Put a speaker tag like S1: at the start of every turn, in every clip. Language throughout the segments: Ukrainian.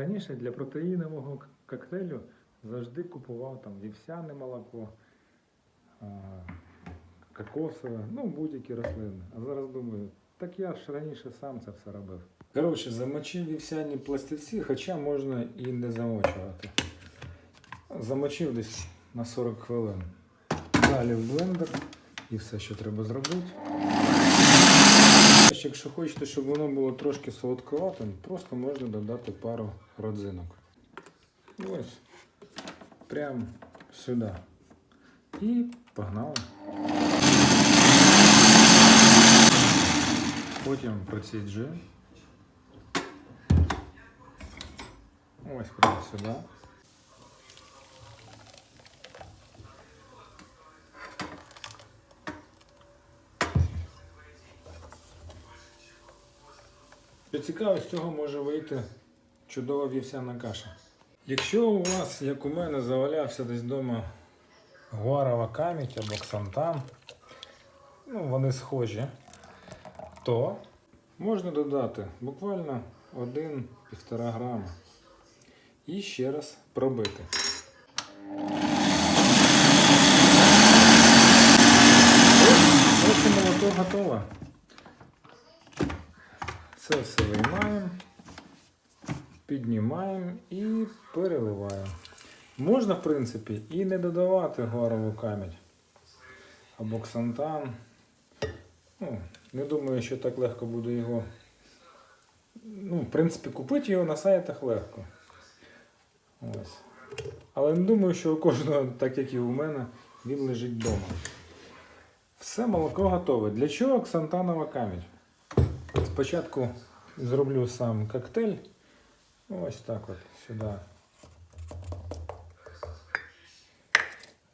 S1: Раніше для протеїнового коктейлю завжди купував там вівсяне молоко, кокосове, ну будь-які рослини. А зараз думаю, так я ж раніше сам це все робив. Коротше, замочив вівсяні пластівці, хоча можна і не замочувати. Замочив десь на 40 хвилин. Далі в блендер і все, що треба зробити. Хочете, щоб воно було трошки солодковатим, просто можна додати пару родзинок. Ось. Прямо сюди. І погнали. Потім проціджую. Ось прямо сюди. Цікаво, з цього може вийти чудова вівсяна каша. Якщо у вас, як у мене, завалявся десь вдома гуарова камідь або ксантан, ну, вони схожі, то можна додати буквально 1-1,5 грама. І ще раз пробити. Ось, молоко готове. Це все виймаємо, піднімаємо і переливаємо. Можна, в принципі, і не додавати гуарову камінь або ксантан. Ну, не думаю, що так легко буде його. Ну, в принципі, купити його на сайтах легко. Ось. Але не думаю, що у кожного, так як і у мене, він лежить вдома. Все молоко готове. Для чого ксантанова камінь? Спочатку зроблю сам коктейль. Ось так от сюди. Е,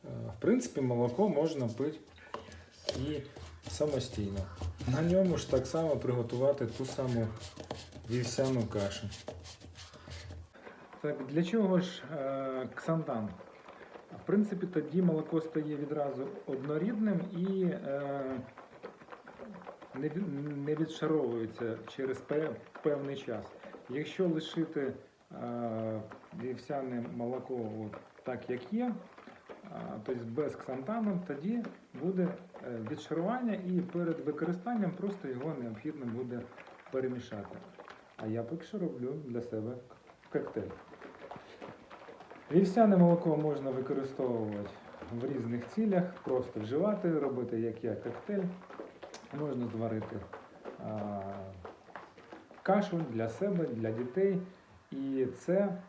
S1: В принципі, молоко можна пити і самостійно. На ньому ж так само приготувати ту саму вівсяну кашу. Так, для чого ж е, ксантан? В принципі, тоді молоко стає відразу однорідним і е, не, відшаровується через певний час. Якщо лишити е, вівсяне молоко так, як є, тобто без ксантану, тоді буде е, відшарування і перед використанням просто його необхідно буде перемішати. А я поки що роблю для себе коктейль. Вівсяне молоко можна використовувати в різних цілях, просто вживати, робити як я коктейль. Можна зварити а, кашу для себе, для дітей. І це,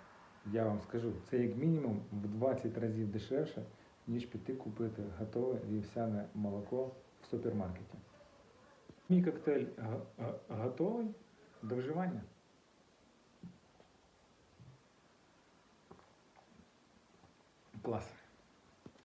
S1: я вам скажу, це як мінімум в 20 разів дешевше, ніж піти купити готове вівсяне молоко в супермаркеті. Мій коктейль готовий до вживання. Клас.